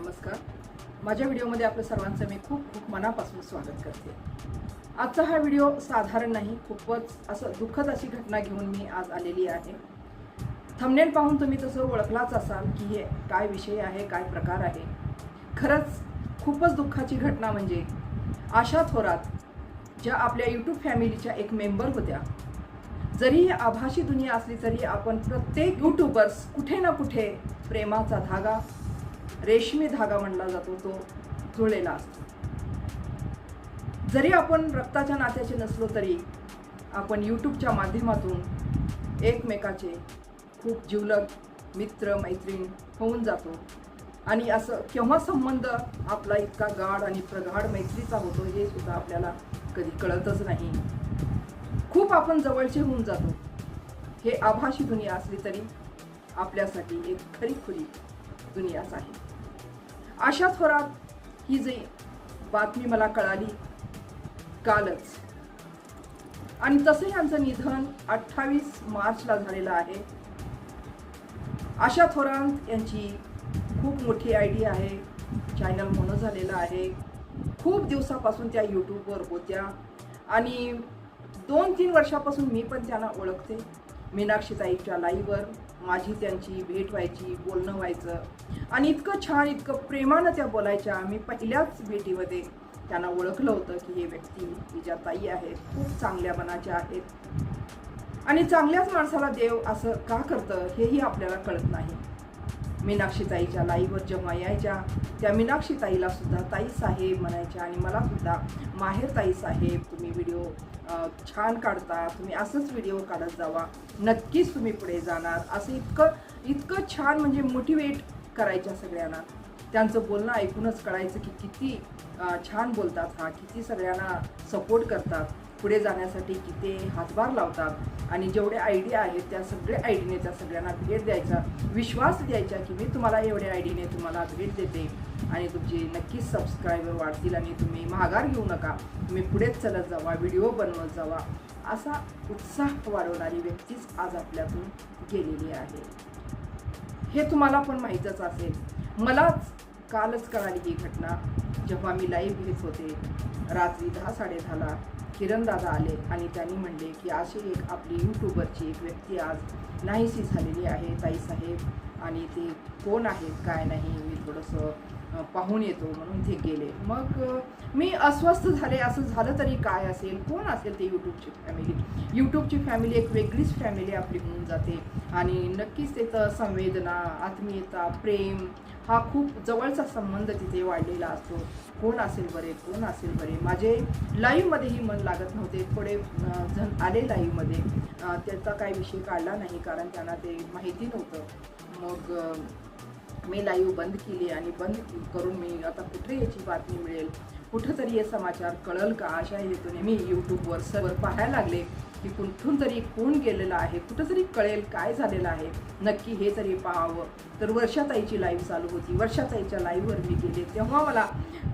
नमस्कार. माझ्या व्हिडिओमध्ये आपलं सर्वांचं मी खूप खूप मनापासून स्वागत करते. आजचा हा व्हिडिओ साधारण नाही खूपच असं दुःखद अशी घटना घेऊन मी आज आलेली आहे. थमनेल पाहून तुम्ही तसं ओळखलाच असाल की हे काय विषय आहे काय प्रकार आहे. खरंच खूपच दुःखाची घटना म्हणजे आशा थोरात ज्या आपल्या यूट्यूब फॅमिलीच्या एक मेंबर होत्या. जरी ही आभाशी दुनिया असली तरी आपण प्रत्येक यूट्यूबर्स कुठे ना कुठे प्रेमाचा धागा रेशमी धागा म्हणला जातो तो जुळलेला असतो जरी आपण रक्ताच्या नात्याचे नसलो तरी आपण यूट्यूबच्या माध्यमातून एकमेकाचे खूप जिवलग मित्र मैत्रीण होऊन जातो. आणि असं केव्हा संबंध आपला इतका गाढ आणि प्रगाढ मैत्रीचा होतो हे सुद्धा आपल्याला कधी कळतच नाही. खूप आपण जवळचे होऊन जातो. हे आभाशी दुनिया असली तरी आपल्यासाठी एक खरी खुरी दुनियाच आहे. आशा थोरात ही जी बातमी मला कळाली कालच. आणि तसं यांचं निधन अठ्ठावीस मार्चला झालेलं आहे. आशा थोरात यांची खूप मोठी आय डी आहे चॅनल म्हणून झालेलं आहे. खूप दिवसापासून त्या यूट्यूबवर होत्या. आणि दोन तीन वर्षापासून मी पण त्यांना ओळखते मीनाक्षीताईच्या लाईव्हवर माझी त्यांची भेट व्हायची बोलणं व्हायचं. आणि इतकं छान इतकं प्रेमानं त्या बोलायच्या. मी पहिल्याच भेटीमध्ये त्यांना ओळखलं होतं की हे व्यक्ती तिच्या ताई आहेत. खूप चांगल्या मनाच्या आहेत. आणि चांगल्याच माणसाला देव असं का करतं हेही आपल्याला कळत नाही. मीनाक्षीताईच्या लाईवर जेव्हा यायच्या त्या मीनाक्षीताईला सुद्धा ताई साहेब म्हणायच्या आणि मला सुद्धा माहेर ताई साहेब तुम्ही व्हिडिओ छान काढता तुम्ही असंच व्हिडिओ काढत जावा नक्कीच तुम्ही पुढे जाणार. असं इतकं इतकं छान म्हणजे मोटिवेट करायच्या सगळ्यांना. त्यांचं बोलणं ऐकूनच कळायचं की किती छान बोलतात हा किती सगळ्यांना सपोर्ट करतात. पुढे जाण्यासाठी किती हातभार लावतात आणि जेवढे आयडिया आहेत त्या सगळ्या आयडीने त्या सगळ्यांना भेट द्यायचा. विश्वास द्यायचा की मी तुम्हाला एवढ्या आयडीने तुम्हाला भेट देते. आणि तुमचे नक्कीच सबस्क्रायबर वाढतील आणि तुम्ही माघार घेऊ नका. तुम्ही पुढेच चलत जावा व्हिडिओ बनवत जावा असा उत्साह वाढवणारी व्यक्तीच आज आपल्यातून गेलेली आहे. हे तुम्हाला पण माहीतच असेल. मलाच कालच कळाली ही घटना. जेव्हा मी लाईव्ह घेत होते रात्री दहा साडेदहाला किरण दादा आले आणि त्यांनी म्हणले की अशी एक आपली यूट्यूबरची एक व्यक्ती आज नाहीशी झालेली आहे ताईसाहेब. आणि ते कोण आहेत काय नाही मी थोडंसं पाहून येतो म्हणून ते गेले. मग मी अस्वस्थ झाले. असं झालं तरी काय असेल? कोण असेल ते यूट्यूबची फॅमिली यूट्यूबची फॅमिली एक वेगळीच फॅमिली आपली होऊन जाते. आणि नक्कीच तिथं संवेदना आत्मीयता प्रेम हा खूप जवळचा संबंध तिथे वाढलेला असतो. कोण असेल बरे? कोण असेल बरे? माझे लाईव्हमध्येही मन लागत नव्हते. थोडे जण आले लाईव्हमध्ये त्याचा काही विषय काढला नाही कारण त्यांना ते माहिती नव्हतं. मग मी लाईव्ह बंद केली आणि बंद करून मी आता कुठे याची बातमी मिळेल? कुठंतरी हे समाचार कळल का? अशा हेतूने मी यूट्यूबवर सर्व पाहायला लागले की कुठून तरी कोण गेलेलं आहे? कुठं तरी कळेल काय झालेलं आहे? नक्की हे तरी पाहावं. तर वर्षाताईची लाईव्ह चालू होती. वर्षाताईच्या लाईव्हवर मी गेले. तेव्हा मला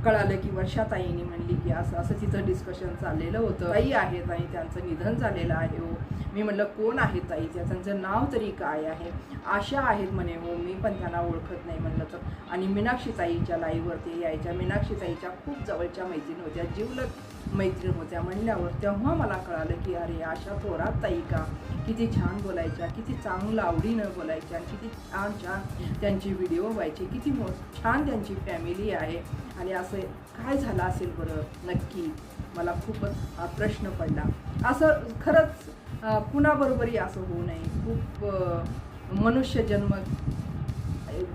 कळालं की वर्षाताईने म्हणली की असं असं तिथं डिस्कशन चाललेलं होतं. ताई आहेत आणि त्यांचं निधन झालेलं आहे. हो. मी म्हटलं कोण आहे ताई त्या त्यांचं नाव तरी काय आहे? आशा आहेत म्हणे हो मी पण त्यांना ओळखत नाही म्हणलं तर. आणि मीनाक्षी ताईच्या लाईव्हवरती यायच्या मीनाक्षी ताईच्या खूप जवळच्या मैत्रीण होत्या जीवलग मैत्रीण होत्या म्हणल्यावर तेव्हा मला कळालं की अरे आशा थोरात ताई का? किती छान बोलायच्या किती चांगलं आवडीनं बोलायच्या किती छान छान त्यांचे व्हिडिओ व्हायचे किती मो छान त्यांची फॅमिली आहे. आणि असं काय झालं असेल बरं? नक्की मला खूपच हा प्रश्न पडला. असं खरंच कुणाबरोबरही असं होऊ नये. खूप मनुष्य जन्म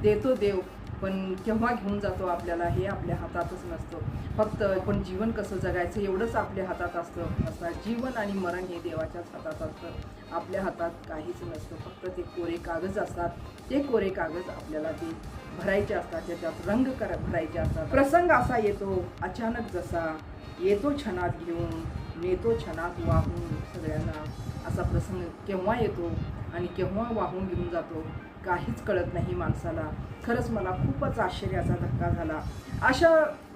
देतो देव. पण केव्हा घेऊन जातो आपल्याला हे आपल्या हातातच नसतं. फक्त आपण जीवन कसं जगायचं एवढंच आपल्या हातात असतं. असं जीवन आणि मरण हे देवाच्याच हातात असतं. आपल्या हातात काहीच नसतं. फक्त ते कोरे कागद असतात. ते कोरे कागद आपल्याला ते भरायचे असतात. त्याच्यात रंग कर भरायचे असतात. प्रसंग असा येतो अचानक जसा येतो क्षणात घेऊन नेतो क्षणात वाहून सगळ्यांना. असा प्रसंग केव्हा येतो आणि केव्हा वाहून घेऊन जातो? काहीच कळत नाही माणसाला. खरंच मला खूपच आश्चर्याचा धक्का झाला. अशा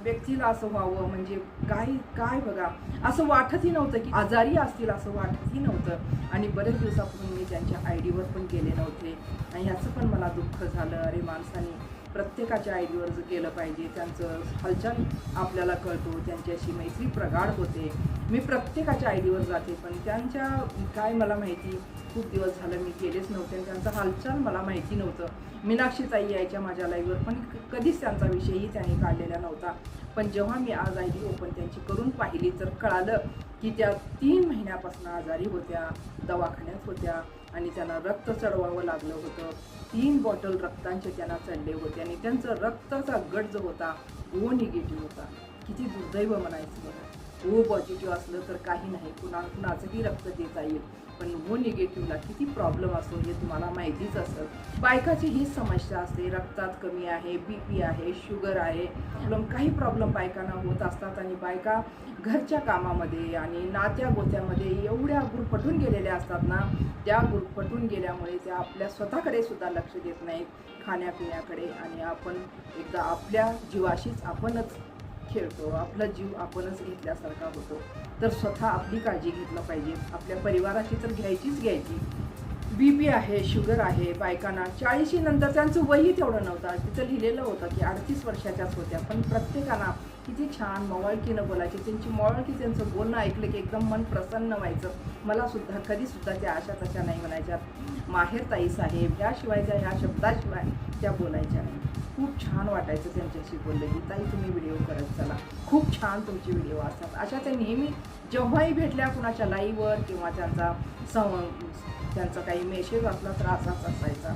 व्यक्तीला असं व्हावं म्हणजे काही काय बघा. असं वाटतही नव्हतं की आजारी असतील असं वाटतही नव्हतं. आणि बरेच दिवसापूर्वी मी त्यांच्या आय डीवर पण गेले नव्हते. आणि ह्याचं पण मला दुःख झालं. अरे माणसाने प्रत्येकाच्या आयडीवर गेलं पाहिजे त्यांचं हालचाल आपल्याला कळतो त्यांच्याशी मैत्री प्रगाढ होते. मी प्रत्येकाच्या आयडीवर जाते पण त्यांच्या काय मला माहिती? खूप दिवस झालं मी गेलेच नव्हते आणि हालचाल मला माहिती नव्हतं. मीनाक्षी ताई यायच्या माझ्या लाईव्हवर पण कधीच त्यांचा विषयही त्यांनी काढलेला नव्हता. पण जेव्हा मी आज आय डी ओपन त्यांची करून पाहिली तर कळालं की त्या तीन महिन्यापासून आजारी होत्या दवाखान्यात होत्या. आणि त्यांना रक्त चढवावं लागलं होतं. तीन बॉटल रक्तांचे त्यांना चढले होते आणि त्यांचं रक्ताचा गट जो होता ओ निगेटिव्ह होता. किती दुर्दैव म्हणायचं बघा ओ पॉझिटिव्ह असलं तर काही नाही. कुणा कुणाचंही रक्त देता येईल पण हो ओ निगेटिव्हला किती प्रॉब्लेम असतो हे तुम्हाला माहितीच असेल बायकाची हीच समस्या असते. रक्तात कमी आहे बी पी आहे शुगर आहे. प्रॉब्लेम काही प्रॉब्लेम बायकांना होत असतात आणि बायका घरच्या कामामध्ये आणि नात्या गोत्यामध्ये एवढ्या गुरफटून गेलेल्या असतात ना त्या गुरफटून गेल्यामुळे त्या आपल्या स्वतःकडे सुद्धा लक्ष देत नाहीत. खाण्यापिण्याकडे आणि आपण एकदा आपल्या जीवाशीच आपणच खेळतो आपला जीव आपणच घेतल्यासारखा होतो. तर स्वतः आपली काळजी घेतलं पाहिजे. आपल्या परिवाराची तर घ्यायचीच घ्यायची. बी पी आहे शुगर आहे बायकांना चाळीशी नंतर त्यांचं वयही तेवढं नव्हतं. तिथं लिहिलेलं होतं की अडतीस वर्षाच्याच होत्या. पण प्रत्येकाला किती छान मवळकीनं बोलायची. त्यांची मवळकी त्यांचं बोलणं ऐकलं की एकदम मन प्रसन्न व्हायचं. मलासुद्धा कधीसुद्धा त्या अशा तशा नाही म्हणायच्या. माहेर ताई साहेब ह्याशिवाय त्या ह्या शब्दाशिवाय त्या बोलायच्या नाही. खूप छान वाटायचं त्यांच्याशी बोललं. की ताई तुम्ही व्हिडिओ करत चला. खूप छान तुमचे व्हिडिओ असतात. अशा त्या नेहमी जेव्हाही भेटल्या कुणाच्या लाईव्हवर किंवा त्यांचा सं त्यांचा काही मेसेज असला तर असाच असायचा.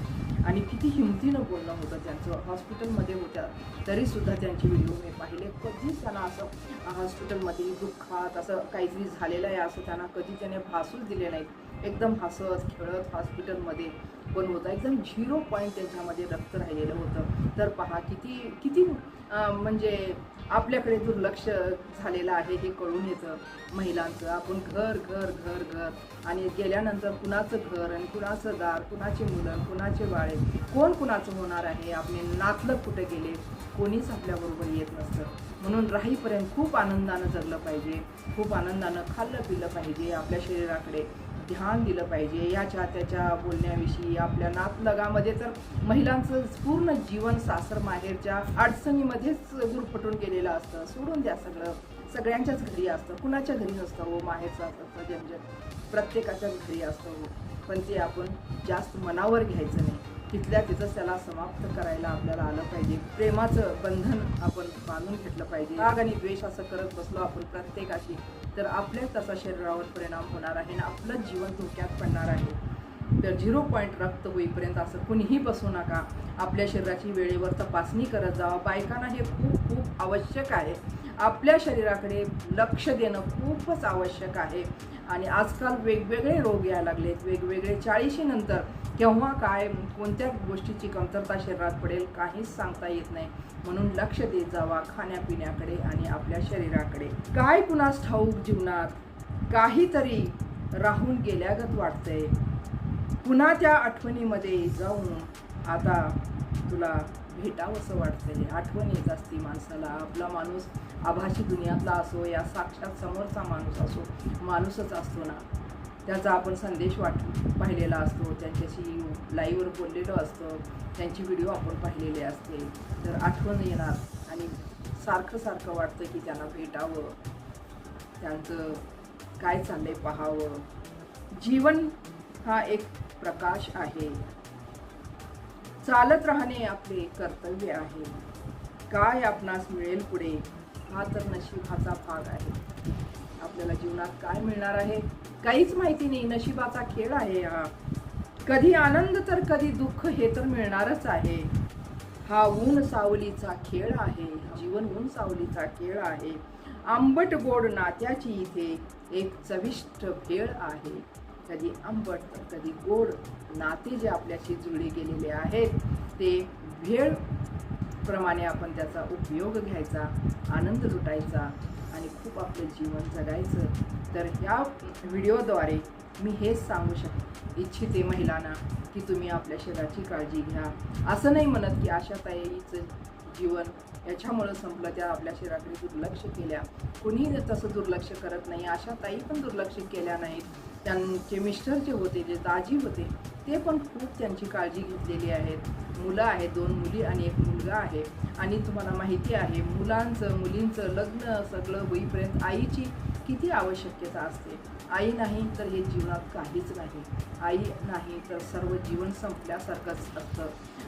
आणि किती हिमतीनं बोलणं होतं त्यांचं. हॉस्पिटलमध्ये होत्या तरीसुद्धा त्यांचे व्हिडिओ मी पाहिले. कधीच त्यांना असं हॉस्पिटलमध्ये दुःखात असं काहीतरी झालेलं आहे असं त्यांना कधी त्याने भासूच दिले नाहीत. एकदम हसत खेळत हॉस्पिटलमध्ये पण होता. एकदम झिरो पॉईंट त्यांच्यामध्ये रक्त राहिलेलं होतं. तर पहा किती किती म्हणजे आपल्याकडे दुर्लक्ष झालेलं आहे हे कळून येतं महिलांचं. आपण घर घर घर घर आणि गेल्यानंतर कुणाचं घर आणि कुणाचं दार कुणाचे मुलं कुणाचे बाळे कोण कुणाचं होणार आहे? आपले नातलं कुठे गेले? कोणीच आपल्याबरोबर येत नसतं. म्हणून राहीपर्यंत खूप आनंदानं जगलं पाहिजे. खूप आनंदानं खाल्लं पिलं पाहिजे आपल्या शरीराकडे. ध्यान दिलं पाहिजे. या चाहत्याच्या बोलण्याविषयी आपल्या नातलगामध्ये तर महिलांचं पूर्ण जीवन सासर माहेरच्या अडचणीमध्येच गुरफटून गेलेलं असतं. सोडून द्या सगळं. सगळ्यांच्याच घरी असतं. कुणाच्या घरी नसतं हो माहेरचं असतं झंझट प्रत्येकाच्याच घरी असतं हो. पण ते आपण जास्त मनावर घ्यायचं नाही. तिथल्या तिथंच त्याला समाप्त करायला आपल्याला आलं पाहिजे. प्रेमाचं बंधन आपण बांधून घेतलं पाहिजे. राग आणि द्वेष असं करत बसलो आपण प्रत्येकाशी तर आपल्याच त्याचा शरीरावर परिणाम होणार आहे आणि आपलं जीवन धोक्यात पडणार आहे. तर झिरो पॉईंट रक्त होईपर्यंत असं कुणीही बसू नका. आपल्या शरीराची वेळेवर तपासणी करत जावा. बायकांना हे खूप खूप आवश्यक आहे. आपल्या शरीराकडे लक्ष देणं खूपच आवश्यक आहे. आणि आजकाल वेगवेगळे रोग यायला लागलेत. वेगवेगळे चाळीशीनंतर केव्हा काय कोणत्या गोष्टीची कमतरता शरीरात पडेल काहीच सांगता येत नाही. म्हणून लक्ष देत जावा खाण्यापिण्याकडे आणि आपल्या शरीराकडे. काय कुणास ठाऊक जीवनात? काहीतरी राहून गेल्यागत वाटतंय. पुन्हा त्या आठवणीमध्ये जाऊन आता तुला भेटावंसं वाटतंय. आठवण येत असते माणसाला. आपला माणूस आभाशी दुनियातला असो या साक्षात समोरचा माणूस असो माणूसच असतो ना. त्याचा आपण संदेश वाट पाहिलेला असतो. त्यांच्याशी लाईव्हवर बोललेलो असतो. त्यांची व्हिडिओ आपण पाहिलेले असते. तर आठवण येणार आणि सारखं सारखं वाटतं की त्यांना भेटावं. त्यांचं काय चाललंय पाहावं. जीवन हा एक प्रकाश आहे. चालत राहणे आपले कर्तव्य आहे. काय आपणास मिळेल पुढे हा तर नशिबाचा भाग आहे. आपल्याला जीवनात काय मिळणार आहे काहीच माहिती नाही. नशिबाचा खेळ आहे हा. कधी आनंद तर कधी दुःख हे तर मिळणारच आहे. हा ऊन सावलीचा खेळ आहे. जीवन ऊन सावलीचा खेळ आहे. आंबट गोड नात्याची इथे एक चविष्ट भेळ आहे. कधी आंबट तर कधी गोड नाते जे आपल्याशी जुळले गेलेले आहेत ते भेळ प्रमाणे आपण त्याचा उपयोग घ्यायचा आनंद लुटायचा आणि खूप आपलं जीवन जगायचं. तर ह्या व्हिडिओद्वारे मी हेच सांगू शक इच्छिते महिलांना की तुम्ही आपल्या शरीराची काळजी घ्या. असं नाही म्हणत की अशा ताईचं जीवन याच्यामुळं संपलं त्या आपल्या शरीराकडे दुर्लक्ष केल्या. कुणीही तसं दुर्लक्ष करत नाही. अशा ताई पण दुर्लक्ष केल्या नाहीत. त्यांचे मिस्टर जे होते जे दाजी होते ते पण खूप त्यांची काळजी घेतलेली आहेत. मुलं आहेत दोन मुली आणि एक मुलगा आहे. आणि तुम्हाला माहिती आहे मुलांचं मुलींचं लग्न सगळं होईपर्यंत आईची किती आवश्यकता असते? आई नाही तर हे जीवनात काहीच नाही. आई नाही तर सर्व जीवन संपल्यासारखंच असतं.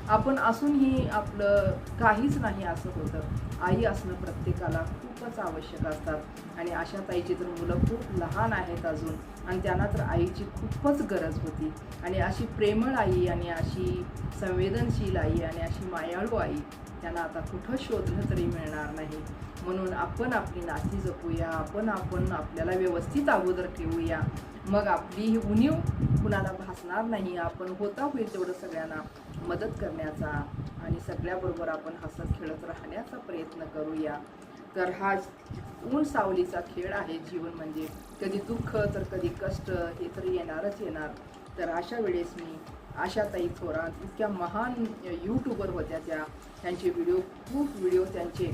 आपण असूनही आपलं काहीच नाही असं होतं. आई असणं प्रत्येकाला खूपच आवश्यक असतात आणि अशा ताईची तर मुलं खूप लहान आहेत अजून. आणि त्यांना तर आईची खूपच गरज होती. आणि अशी प्रेमळ आई आणि अशी संवेदनशील आई आणि अशी मायाळू आई त्यांना आता कुठं शोधलं तरी मिळणार नाही. म्हणून आपण आपली नाती जपूया आपण आपण आपल्याला व्यवस्थित अगोदर ठेवूया. मग आपली ही उणीव कुणाला भासणार नाही. आपण होता होईल तेवढं सगळ्यांना मदत करण्याचा आणि सगळ्याबरोबर आपण हसत खेळत राहण्याचा प्रयत्न करूया. तर हा ऊन सावलीचा खेळ आहे जीवन म्हणजे. कधी दुःख तर कधी कष्ट हे तर येणारच येणार. तर अशा वेळेस मी आशाताई थोरात इतक्या महान यूट्यूबर होत्या त्या. त्यांचे व्हिडिओ खूप व्हिडिओ त्यांचे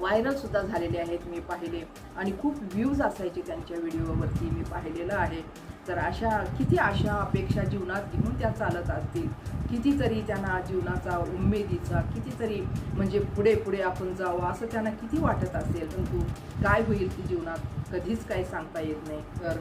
व्हायरलसुद्धा झालेले आहेत मी पाहिले. आणि खूप व्ह्यूज असायचे त्यांच्या व्हिडिओवरती मी पाहिलेलं आहे. तर अशा किती आशा अपेक्षा जीवनात घेऊन त्या चालत असतील. कितीतरी त्यांना जीवनाचा उमेदीचा कितीतरी म्हणजे पुढे पुढे आपण जावं असं त्यांना किती वाटत असेल. परंतु काय होईल की जीवनात? कधीच काही सांगता येत नाही. तर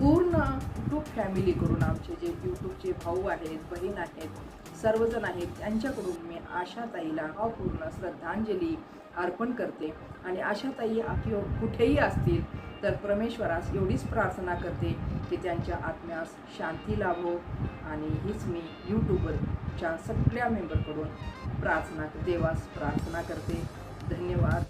पूर्ण यूट्यूब फॅमिली करून आमचे जे यूट्यूबचे भाऊ आहेत बहीण आहेत सर्वजण आहेत त्यांच्याकडून मी आशाताईला भावपूर्ण श्रद्धांजली अर्पण करते. आणि आशाताई आपली कुठेही असतील तर परमेश्वरास एवढीच प्रार्थना करते की त्यांच्या आत्म्यास शांती लाभो. आणि हीच मी यूट्यूबरच्या सगळ्या मेंबरकडून प्रार्थना देवास प्रार्थना करते. धन्यवाद.